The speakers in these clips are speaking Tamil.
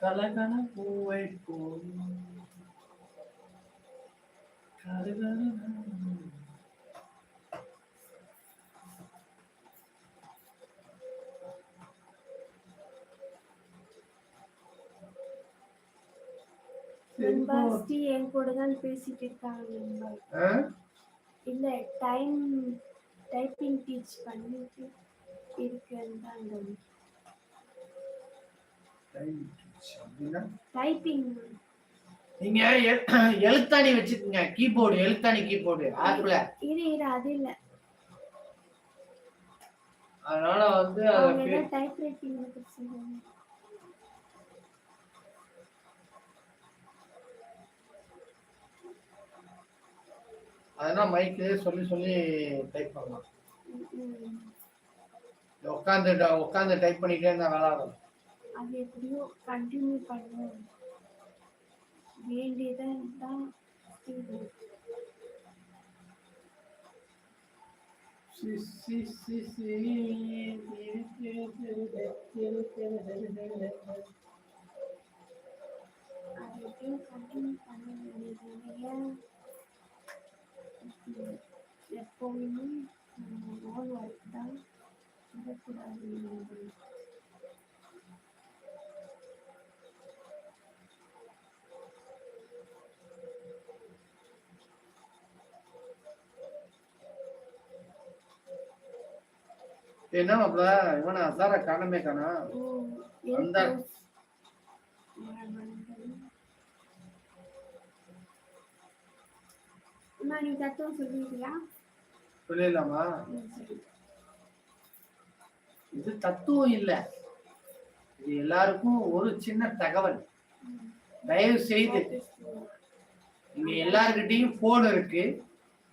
கலகல பூவை போல் என் கூட தான் பேசிட்டு இருக்காங்க? இல்ல டைம் டைப்பிங் டீச் பண்ணிட்டு இருக்கேன்னு டைப்பிங் நீங்க எழுத்தாணி வச்சுக்கோங்க. கீபோர்டு எழுத்தாணி கீபோர்டு. ஆப்ல இரு இரு அது இல்ல. அதனால வந்து டைப் ரைட்டிங் அதெல்லாம் மைக்கு சொல்லி சொல்லி டைப் பண்ணலாம். உட்காந்து உட்காந்து டைப் பண்ணிட்டே இருந்தா விளாடும் அது எப்படியோ கண்டினியூ பண்ணுவோம் வேண்டியதான் தான் இது. என்ன மாப்ள இவன அசார காணமே காணா. அந்த- எல்கோஸ் இது தத்துவம் இல்லை. இது எல்லாருக்கும் ஒரு சின்ன தகவல். தயவு செய்து இங்க எல்லார்கிட்டையும் போன் இருக்கு.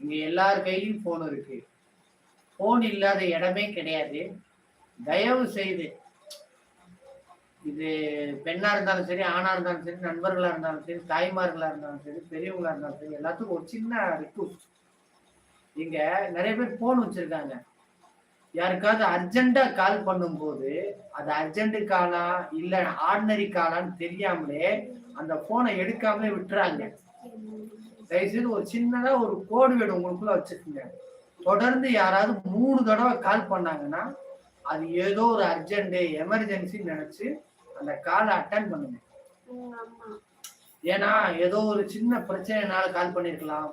இங்க எல்லார் கையிலயும் போன் இருக்கு. போன் இல்லாத இடமே கிடையாது. தயவு செய்து இது பெண்ணா இருந்தாலும் சரி ஆணா இருந்தாலும் சரி நண்பர்களா இருந்தாலும் சரி தாய்மார்களா இருந்தாலும் சரி பெரியவங்களா இருந்தாலும் சரி எல்லாத்துக்கும் ஒரு சின்ன ரிக்வஸ்ட் இங்க நிறைய பேர் போன் வச்சிருக்காங்க. யாருக்காவது அர்ஜென்ட்டா கால் பண்ணும்போது அது அர்ஜென்ட் காலா இல்ல ஆர்டினரி காலான்னு தெரியாமலே அந்த போனை எடுக்காமலே விட்டுறாங்க. தயவுசெய்து ஒரு சின்னதா ஒரு கோடு வீடு உங்களுக்குள்ள வச்சுக்கோங்க. தொடர்ந்து யாராவது மூணு தடவை கால் பண்ணாங்கன்னா அது ஏதோ ஒரு அர்ஜென்ட் எமர்ஜென்சி நினைச்சு அந்த காலை அட்டன் பண்ணுங்க. ஏன்னா ஏதோ ஒரு சின்ன பிரச்சனைனால கால் பண்ணிருக்கலாம்.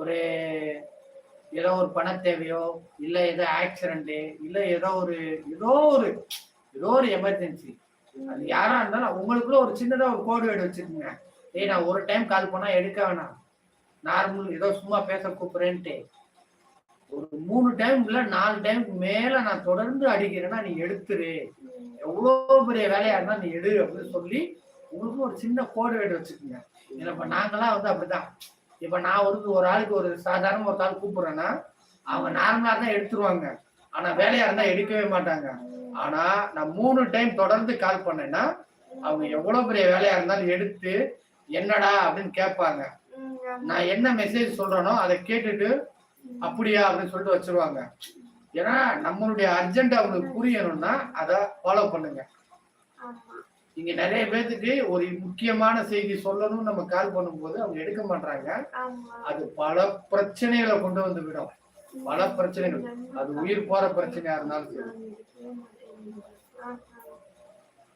ஒரு ஏதோ ஒரு பண தேவையோ இல்ல ஏதோ ஆக்சிடென்ட் இல்ல ஏதோ ஒரு ஏதோ ஒரு ஏதோ ஒரு எமர்ஜென்சி அது யாரா இருந்தாலும் உங்களுக்குள்ள ஒரு சின்னதா ஒரு கோடு வேடு வச்சுக்கோங்க ஏய் நான் ஒரு டைம் கால் பண்ணா எடுக்க வேணாம். நார்மல் ஏதோ சும்மா பேச கூப்பிடுறேன்ட்டு. ஒரு மூணு டைம் இல்ல நாலு டைமுக்கு மேல நான் தொடர்ந்து அடிக்கிறேன்னா நீ எடுத்துரு. எவ்வளோ எவ்வளவு பெரிய வேலையா இருந்தா நீ எடு அப்படின்னு சொல்லி உங்களுக்கு ஒரு சின்ன கோடு வேடு வச்சுக்கோங்க இல்ல இப்ப நாங்கெல்லாம் வந்து அப்படிதான். இப்ப நான் ஒரு ஒரு ஆளுக்கு ஒரு சாதாரண ஒரு கால் கூப்பிடுறேன்னா அவங்க நார்மலா இருந்தா எடுத்துருவாங்க. ஆனா வேலையா இருந்தா எடுக்கவே மாட்டாங்க. ஆனா நான் மூணு டைம் தொடர்ந்து கால் பண்ணேன்னா அவங்க எவ்வளவு பெரிய வேலையா இருந்தாலும் எடுத்து என்னடா? அப்படின்னு கேட்பாங்க. நான் என்ன மெசேஜ் சொல்றேனோ அதை கேட்டுட்டு அப்படியா? அப்படின்னு சொல்லிட்டு வச்சிருவாங்க. ஏன்னா நம்மளுடைய அர்ஜென்ட் அவங்களுக்கு புரியணும்னா அதை ஃபாலோ பண்ணுங்க. இங்க நிறைய பேர்த்துக்கு ஒரு முக்கியமான செய்தி சொல்லணும்னு நம்ம கால் பண்ணும்போது அவங்க எடுக்க மாட்டாங்க அது பல பிரச்சனைகளை கொண்டு வந்து விடும். பல பிரச்சனைகள். அது உயிர் போற பிரச்சனையா இருந்தாலும் சரி.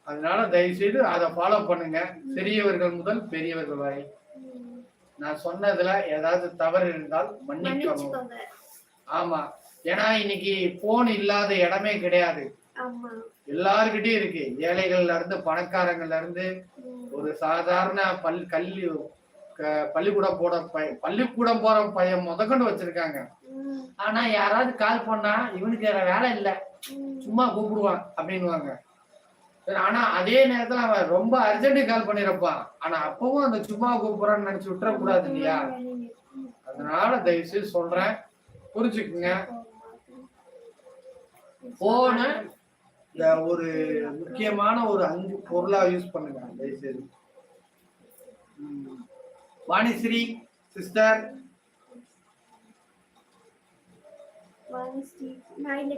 அதனால தயவு செய்து அதை ஃபாலோ பண்ணுங்க. சிறியவர்கள் முதல் பெரியவர்கள் வரை. நான் சொன்னதுல ஏதாவது தவறு இருந்தால் மன்னிக்கவும். மன்னிச்சுக்கோங்க. ஆமா. ஏன்னா இன்னைக்கு போன் இல்லாத இடமே கிடையாது. ஆமா எல்லார்கிட்டயும் இருக்கு. ஏழைகள்ல இருந்து பணக்காரங்கள்ல இருந்து ஒரு சாதாரண பல் கல்வி பள்ளிக்கூடம் போட பையன் பள்ளிக்கூடம் போற பையன் முதற்கொண்டு வச்சிருக்காங்க. ஆனா யாராவது கால் பண்ணா இவனுக்கு வேற வேலை இல்ல. சும்மா கூப்பிடுவான் அப்படின்னுவாங்க. சரி, ஆனா அதே நேரத்துல அவன் ரொம்ப அர்ஜென்ட் கால் பண்ணிருப்பான். ஆனா அப்பவும் அந்த சும்மா கூப்பிடுறான்னு நினைச்சு விட்டுறக்கூடாது இல்லையா? ம், அதனால தயவு செய்து சொல்றேன் புரிஞ்சுக்குங்க. போன ஒரு முக்கியமான ஒரு அஞ்சு பொருளா யூஸ் பண்ணுங்க தயவுசெய்து. வாணிஸ்ரீ சிஸ்டர். வாங்க நான் இந்த